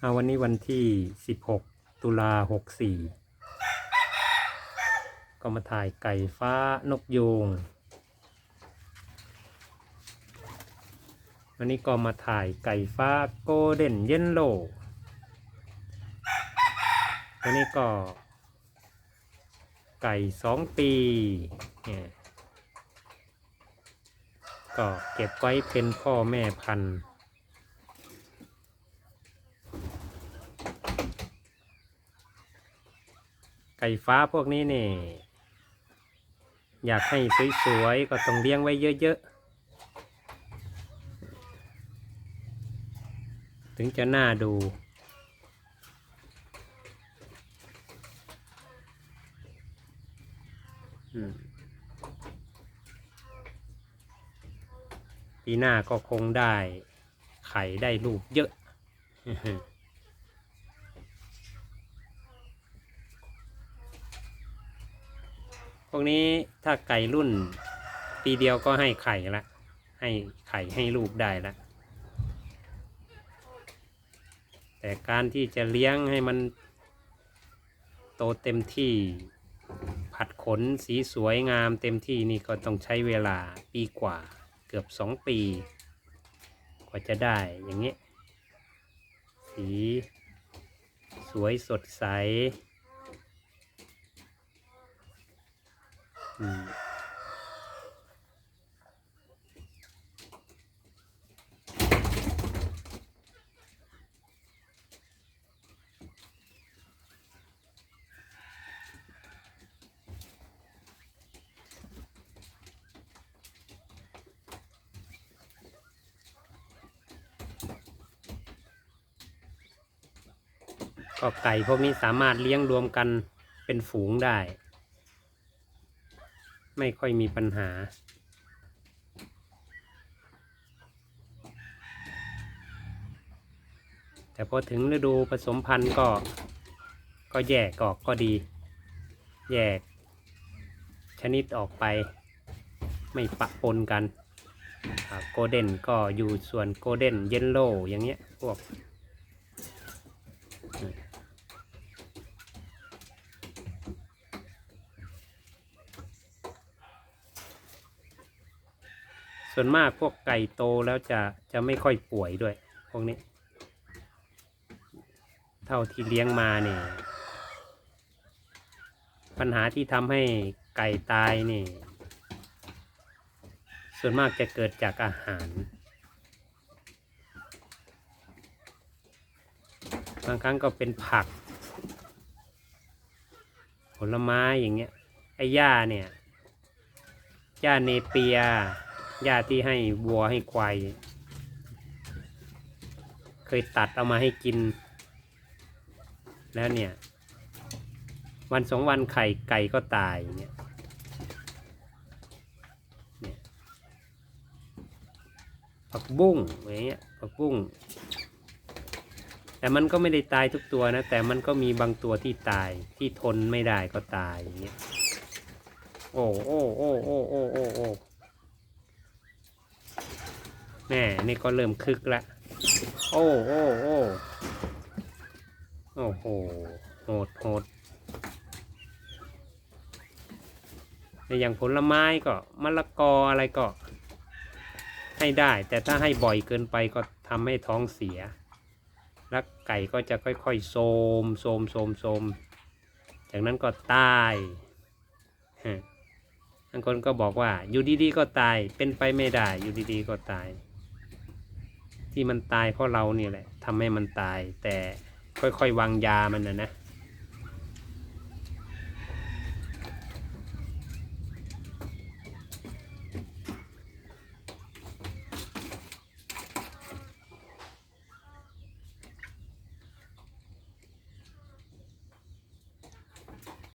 เอาวันนี้วันที่ 16 ตุลา 64 ก็มาถ่ายไก่ฟ้านกยูงวันนี้ก็มาถ่ายไก่ฟ้าโกลเด้นเยนโลวันนี้ก็ ไก่สองปีเนี่ยก็เก็บไว้เป็นพ่อแม่พันธุ์ ไก่ฟ้าพวกนี้เนี่ยอยากให้สวยๆก็ต้องเลี้ยงไว้เยอะๆ ถึงจะน่าดูปีหน้าก็คงได้ไข่ได้ลูกเยอะ วกนี้ถ้าไก่รุ่นปีเดียวก็ให้ไข่ละ ให้ไข่ให้ลูกได้ละ แต่การที่จะเลี้ยงให้มันโตเต็มที่ผัดขนสีสวยงามเต็มที่นี่ก็ต้องใช้เวลาปีกว่าเกือบสองปีกว่าจะได้อย่างเงี้ยสีสวยสดใส อืม ก็ไก่พวกนี้สามารถเลี้ยงรวมกันเป็นฝูงได้ ไม่ค่อยมีปัญหา แต่พอถึงฤดูผสมพันธุ์ก็ก็แยกออกก็ดี แยก ชนิดออกไป ไม่ปะปนกันโกลเด้นก็อยู่ส่วนโกลเด้นเยนโลอย่างเงี้ยพวก ส่วนมากพวกไก่โตแล้วจะจะไม่ค่อยป่วยด้วย พวกนี้ เท่าที่เลี้ยงมาเนี่ยปัญหาที่ทำให้ไก่ตายนี่ ส่วนมากจะเกิดจากอาหาร บางครั้งก็เป็นผัก ผลไม้อย่างเงี้ยไอ้หญ้าเนี่ยหญ้าเนเปีย หญ้าที่ให้วัวให้ควาย เคยตัดเอามาให้กิน แล้วเนี่ย วันสองวันไข่ไก่ก็ตายเนี่ยนี่ยผักบุ้งอย่างเงี้ยผักบุ้ง แต่มันก็ไม่ได้ตายทุกตัวนะ แต่มันก็มีบางตัวที่ตายที่ทนไม่ได้ก็ตายอย่างเงี้ยโอ้โอ้โอ้โอ้โอ้โอ้ แม่นี่ก็เริ่มคึกละ โอ้โอ้โอ้โอ้โหโหดโหดในอย่างผลไม้ก็มะละกออะไรก็ ให้ได้ แต่ถ้าให้บ่อยเกินไปก็ทำให้ท้องเสีย แล้วไก่ก็จะค่อยๆโซมโซมโซมโซมจากนั้นก็ตายบางคนก็บอกว่าอยู่ดีๆก็ตายเป็นไปไม่ได้อยู่ดีๆก็ตาย ที่มันตายเพราะเราเนี่ยแหละทำให้มันตาย แต่ค่อยๆ วางยามันนะนะ